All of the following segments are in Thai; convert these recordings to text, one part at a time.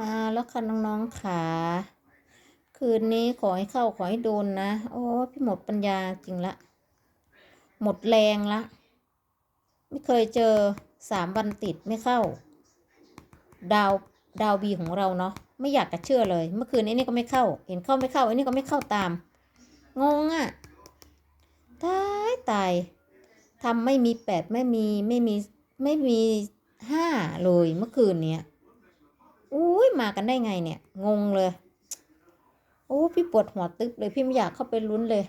มาแล้วค่ะน้องๆขาคืนนี้ขอให้เข้าขอให้โดนนะ โอ้พี่หมดปัญญาจริงละ หมดแรงละ ไม่เคยเจอสามวันติดไม่เข้า ดาวดาวบีของเราเนาะไม่อยากจะเชื่อเลย เมื่อคืนนี้นี่ก็ไม่เข้า เห็นเข้าไม่เข้าอันนี้ก็ไม่เข้าตาม งงอะ่ะตายตายทำไม่มีแปดไม่มีไม่มีไม่มีห้าเลยเมื่อคืนเนี้ย อุ้ยมากันได้ไงเนี่ย งงเลย โอ้พี่ปวดหัวตึ๊บเลยพี่ไม่อยากเข้าไปลุ้นเลย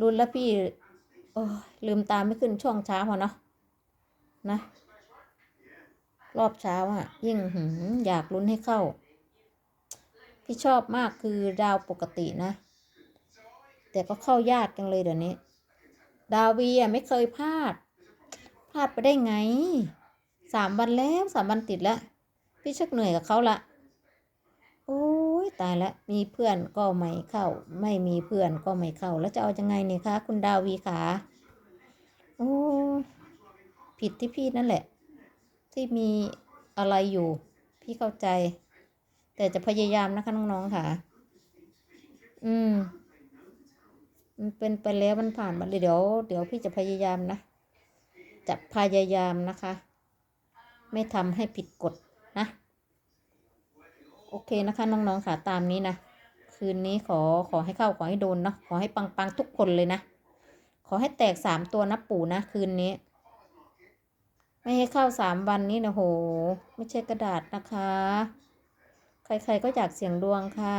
ลุ้นแล้วพี่โอ้ลืมตาไม่ขึ้นช่วงเช้าพอเนาะนะ รอบเช้าอะยิ่งหืมอยากลุ้นให้เข้า พี่ชอบมากคือดาวปกตินะ แต่ก็เข้ายากจังเลยเดี๋ยวนี้ ดาววีอะไม่เคยพลาด พลาดไปได้ไงสามวันแล้วสามวันติดแล้ว พี่ชักเหนื่อยกับเขาละโอ้ยตายแล้วมีเพื่อนก็ไม่เข้า ไม่มีเพื่อนก็ไม่เข้า แล้วจะเอายังไงเนี่ยคะ คุณดาวีขาโอ้ผิดที่พี่นั่นแหละ ที่มีอะไรอยู่ พี่เข้าใจ แต่จะพยายามนะคะน้องๆค่ะ อืมมันเป็นไปแล้วมันผ่านมาเลยเดี๋ยวเดี๋ยวพี่จะพยายามนะ จะพยายามนะคะ ไม่ทำให้ผิดกฎ โอเคนะคะน้องๆค่ะตามนี้นะ คืนนี้ขอขอให้เข้าขอให้โดนเนาะขอให้ปังๆทุกคนเลยนะ ขอให้แตกสามตัวนะปู่นะ คืนนี้ ไม่ให้เข้าสามวันนี้นะโห ไม่ใช่กระดาษนะคะ ใครๆก็อยากเสี่ยงดวงค่ะ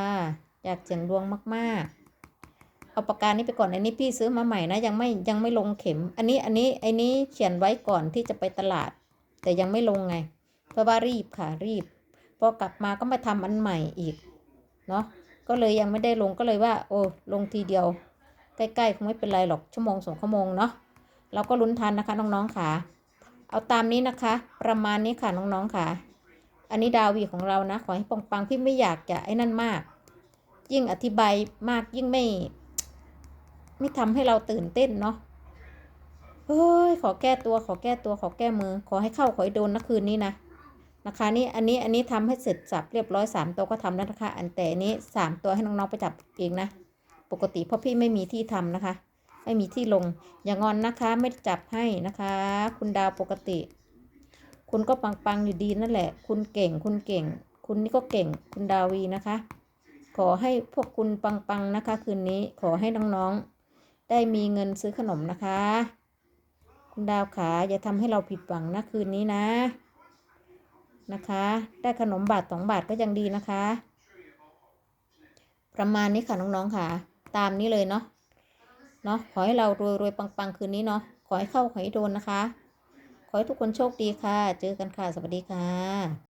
อยากเสี่ยงดวงมากๆเอาปากกานี้ไปก่อน อันนี้พี่ซื้อมาใหม่นะ ยังไม่ยังไม่ลงเข็ม อันนี้อันนี้ไอ้นี้เขียนไว้ก่อนที่จะไปตลาด แต่ยังไม่ลงไง เพราะว่ารีบค่ะรีบ พอกลับมาก็มาทำอันใหม่อีกเนาะก็เลยยังไม่ได้ลงก็เลยว่า โอ้ลงทีเดียว ใกล้ๆคงไม่เป็นไรหรอกชั่วโมงสองชั่วโมงเนาะเราก็ลุ้นทันนะคะน้องๆค่ะ เอาตามนี้นะคะ ประมาณนี้ค่ะน้องๆค่ะ อันนี้ดาวีของเรานะ ขอให้ปังๆพี่ไม่อยากจะไอ้นั่นมาก ยิ่งอธิบายมากยิ่งไม่ ไม่ทำให้เราตื่นเต้นเนาะเฮ้ยขอแก้ตัวขอแก้ตัวขอแก้มือ ขอให้เข้าขอให้โดนนะคืนนี้นะ นะคะนี่อันนี้อันนี้ทำให้เสร็จสับเรียบร้อยสามตัวก็ทำแล้วนะคะ อันแต่นี้สามตัวให้น้องๆไปจับเองนะ ปกติเพราะพี่ไม่มีที่ทำนะคะ ไม่มีที่ลง อย่างงอนนะคะ ไม่จับให้นะคะ คุณดาวปกติ คุณก็ปังๆอยู่ดีนั่นแหละ คุณเก่งคุณเก่ง คุณนี่ก็เก่งคุณดาวีนะคะ ขอให้พวกคุณปังๆนะคะ คืนนี้ขอให้น้องๆได้มีเงินซื้อขนมนะคะ คุณดาวขาอย่าทำให้เราผิดหวังนะคืนนี้นะ นะคะ ได้ขนมบาทสองบาทก็ยังดีนะคะ ประมาณนี้ค่ะน้องๆค่ะ ตามนี้เลยเนาะเนาะขอให้เรารวยรวยปังๆ คืนนี้เนาะขอให้เข้าขอให้โดนนะคะ ขอให้ทุกคนโชคดีค่ะ เจอกันค่ะ สวัสดีค่ะ